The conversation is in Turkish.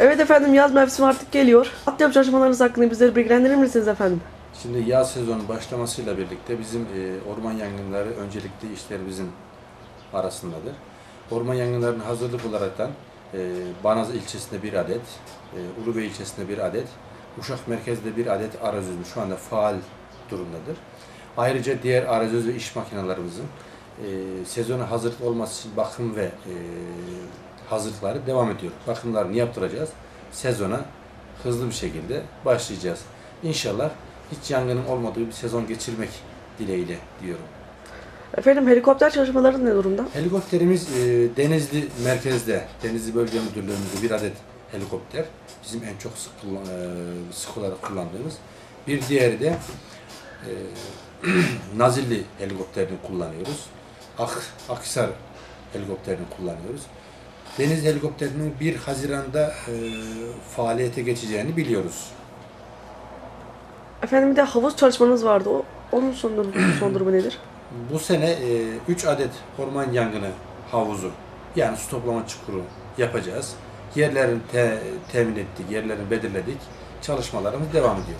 Evet efendim yaz mevsimi artık geliyor. Altyapı çalışmalarınız hakkında bizleri bilgilendirir misiniz efendim? Şimdi yaz sezonu başlamasıyla birlikte bizim e, orman yangınları öncelikli işlerimizin arasındadır. Orman yangınlarının hazırlık olaraktan e, Banaz ilçesinde bir adet, e, Ulubey ilçesinde bir adet, Uşak merkezde bir adet arazözümüz şu anda faal durumdadır. Ayrıca diğer arazöz ve iş makinelerimizin e, sezona hazırlık olması için bakım ve e, hazırlıkları devam ediyor. Bakımlarını yaptıracağız. Sezona hızlı bir şekilde başlayacağız. İnşallah hiç yangının olmadığı bir sezon geçirmek dileğiyle diyorum. Efendim helikopter çalışmaları ne durumda? Helikopterimiz e, Denizli merkezde, Denizli Bölge Müdürlüğümüzde bir adet helikopter. Bizim en çok sık, kullan- e, sık olarak kullandığımız. Bir diğeri de e, Nazilli helikopterini kullanıyoruz. Ak, Akhisar helikopterini kullanıyoruz. Deniz helikopterinin 1 Haziran'da e, faaliyete geçeceğini biliyoruz. Efendim bir de havuz çalışmanız vardı. O, onun son durumu, son durumu nedir? Bu sene 3 adet orman yangını havuzu yani su toplama çukuru yapacağız. Yerlerini te- temin ettik, yerlerini belirledik. Çalışmalarımız devam ediyor.